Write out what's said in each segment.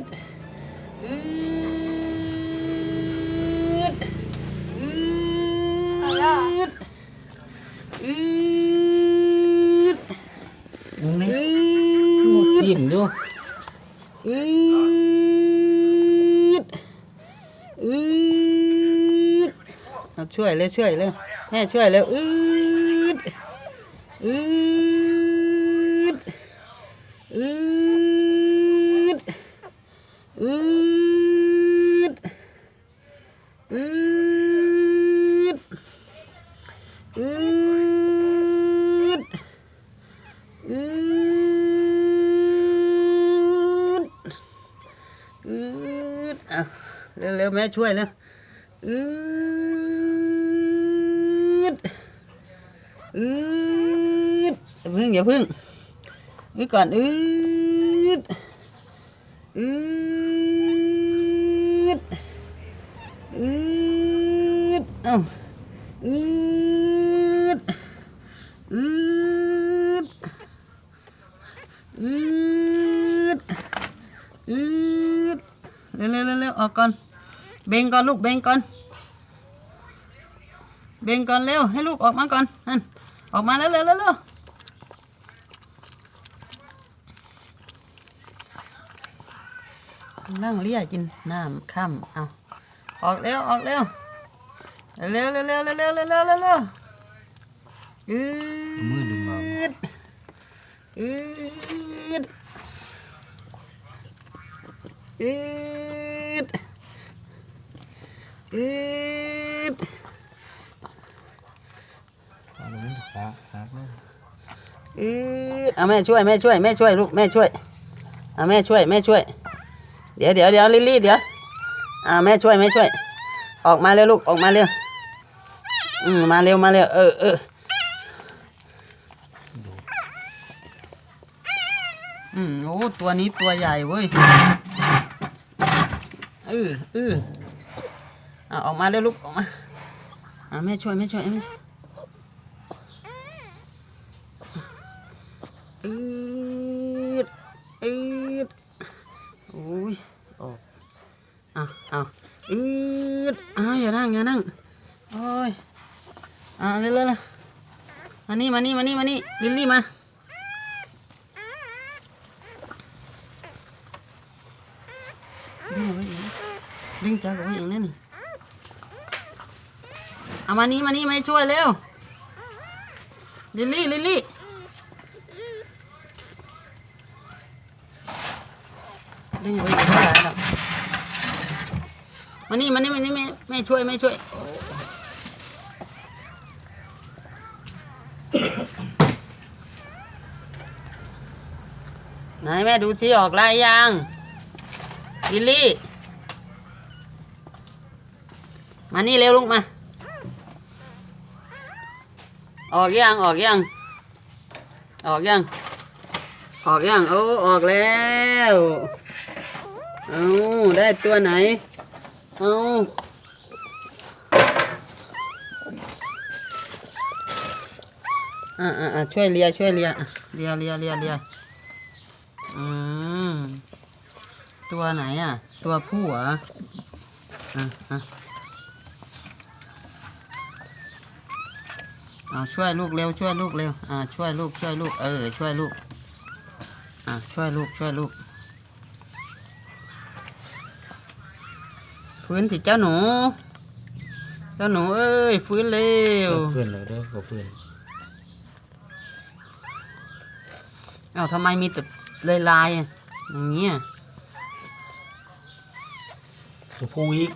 ดอืดอืดอืดมึงนี่อืหมดดกินอยู่อืดอืดเอาช่วยเลยช่วยเลยแม่ช่วยเลยอืดอืดอืด อืดอืดอืดอืดอืดอะเร็วๆแม่ช่วยแล้วอืดอืดอย่าพึ่งอย่าพึ่งอืดก่อนอืดอืด อืดเอ้าอืดอืดอืดอืดเร็วเร็วเร็วออกก่อน เบ่งก่อนลูก เบ่งก่อน เบ่งก่อนเร็ว ให้ลูกออกมาก่อนนั่นออกมาแล้วเร็วเร็วเร็วนั่งเลียกินน้ำค่ำเอา ออกเร็วออกเร็วเร็วเร็วเร็วเร็วเร็วเร็วเร็วเร็วเร็วอืดมือดึงมาอืดอืดอืดเอาลงขาขาเลยอืดเอาแม่ช่วยแม่ช่วยแม่ช่วยลูกแม่ช่วยเอาแม่ช่วยแม่ช่วย เดี๋ยวเดี๋ยวเดี๋ยวลิลลี่เดี๋ยว อ่าแม่ช่วยแม่ช่วย ออกมาเร็วลูกออกมาเร็วอืมมาเร็วมาเร็วเออเอออืมโอ้ตัวนี้ตัวใหญ่เว้ยเออเอออ่าออกมาเร็วลูกออกมาอ่าแม่ช่วยแม่ช่วยแม่ช่วยอืดอืดโอ้ย เอาเอาอืดอ่าอย่านั่งอย่านั่งโอ้ยอ่าเร็วเร็วเรมานี่มานี่มานี่มานี่ลิลลี่มาดึงเอาไว้เองดึงจักเอาไว้เองนั่นนี่เอามานี่มานี่มาช่วยเร็วลิลลี่ลิลลี่ดึงไว้อยู่ไม่ได้หรอก มานี่มานี่มานี่แม่แม่ช่วยแม่ช่วยไหนแม่ดูสิออกลายยังลิลลี่ มานี่เร็วลูกมา ออกยังออกยังออกยังออกยังโอ้ออกแล้ว เอาได้ตัวไหน เอาอ่าอ่าอ่าช่วยเลียช่วยเลียเลียเลียเลียเลียอืมตัวไหนอะ ตัวผู้เหรออะอะเอาช่วยลูกเร็วช่วยลูกเร็วอ่าช่วยลูกช่วยลูกเออช่วยลูกอ่าช่วยลูกช่วยลูก ฟื้นสิเจ้าหนู เจ้าหนูเอ้ยฟื้นเร็วเฟื่อนเลยเด้อก็เฟื่อนเอ้าทำไมมีแต่ลายลายๆอะอย่างเงี้ยตัวผู้อีก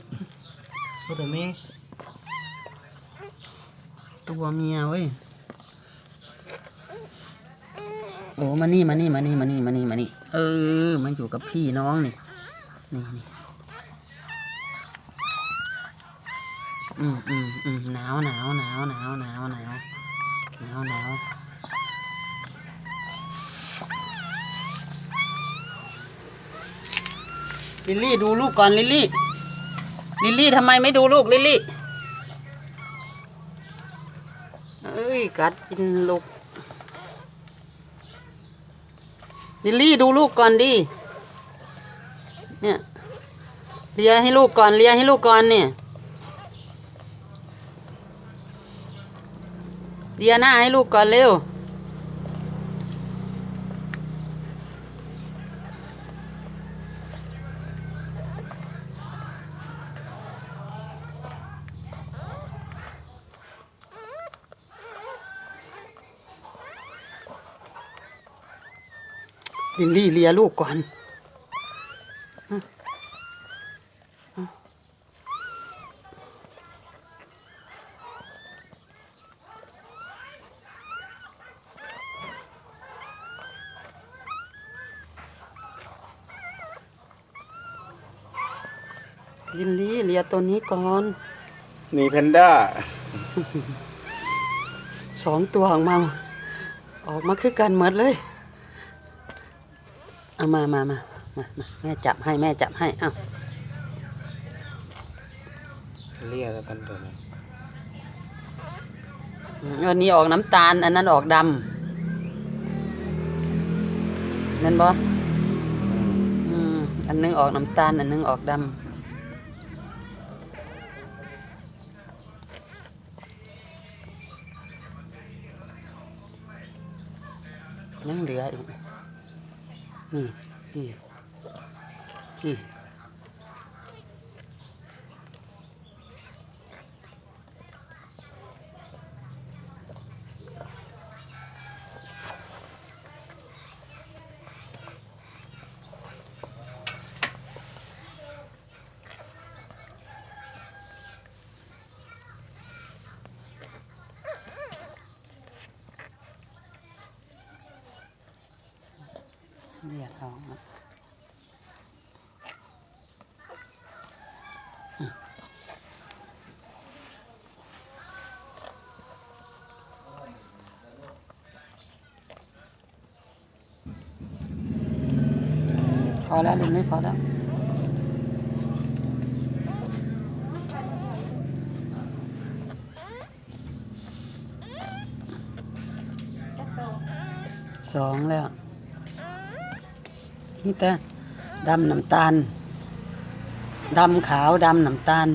ก็แต่แม่ตัวเมียเว้ยโอ้มานี่มานี่มานี่มานี่มานี่มานี่เออมันอยู่กับพี่น้องนี่นี่นี่ อืมอืมอืมหนาวหนาวหนาวหนาวหนาวหนาวหนาวหนาวลิลลี่ดูลูกก่อนลิลลี่ ลิลลี่ทำไมไม่ดูลูกลิลลี่เอ้ยกัดกินลูกลิลลี่ดูลูกก่อนดิ เนี่ยเลียให้ลูกก่อนเลียให้ลูกก่อนเนี่ย เลียหน้าให้ลูกก่อนเร็ว ลิลลี่เลียลูกก่อน ลิลลี่เลียตัวนี้ก่อนนี่แพนด้า สองตัวออกมา ออกมาคือกันหมดเลย เอามามามามามาแม่จับให้แม่จับให้อ้าวเรียกแล้วกันตัวนี้อืมอันนี้ออกน้ำตาล อันนั้นออกดำนั่นบ่อืมอันหนึงออกน้ำตาล อันหนึงออกดำ ยังเหลืออีกนี่นี่นี่ เลียดเอาอะอืมพอแล้วลินไม่พอแล้วสองแล้ว นี่แต่ดำน้ำตาล ดำขาวดำน้ำตาล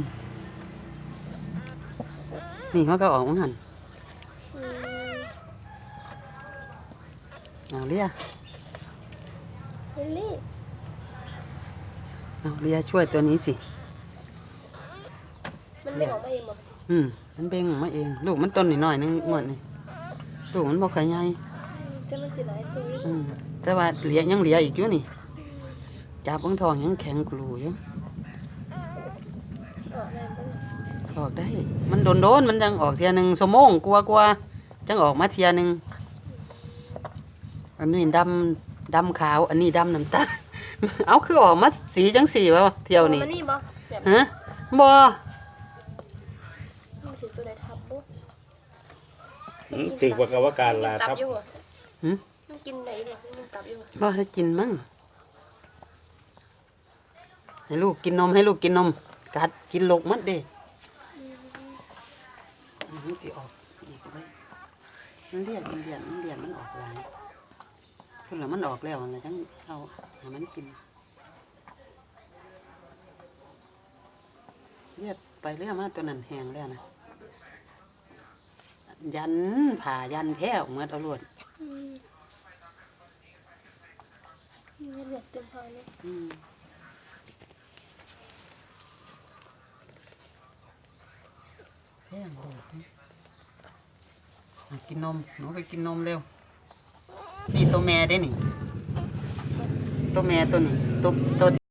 นี่มันก็ออกเหมือนกันเอาเลียลิลลี่เอาเลียช่วยตัวนี้สิ มันไม่ออกมาเองเหรออืม มันเบ่งออกมาเอง ลูกมันต้นนิดหน่อยนึงงวดนี่ลูกมันบ่ค่อยใหญ่จะมันสิหลายตัวอยู่อืมแต่ว่าเหลียยังเหลียอีกอยู่นี่ จับเบังทองยังแข็งกรูอยู่ออกอะไรบ้างออกได้ มันโดนโดนๆมันจังออกเทียหนึ่งสมงกลัวกลัวๆจังออกมาเทียหนึ่งอันนี้ดำดำขาว อันนี้ดำน้ำตาลเอาคือออกมาสีจังสีวะเที่ยวนี้มันมีบ่แบบฮะบ่มันถือตัวไหนทับบ่ติดว่ากับว่าการลาตับทับอยู่บ่หึมันกินไหนบ่มันกินตับอยู่บ่บ่ได้กินมั้ง ให้ลูกกินนมให้ลูกกินนม กัดกินลูกมัดเด้มันสิออกอีกไปมันเลียดมันเลียดมันเลียดมันออกหลายคือแล้วมันออกแล้วนะจังเอาให้มันกินเลียดไปเรื่อยมาตัวนั้นแห้งแล้วนะยันผ่ายันแพ้ออกมาเอารวดอืมมีเลือดเต็มพอเลย อืมแพ้โดดนี่อะกินนม หนูไปกินนมเร็ว นี่ตัวแม่ได้นี่ ตัวแม่ตัวนี้ตัวตัว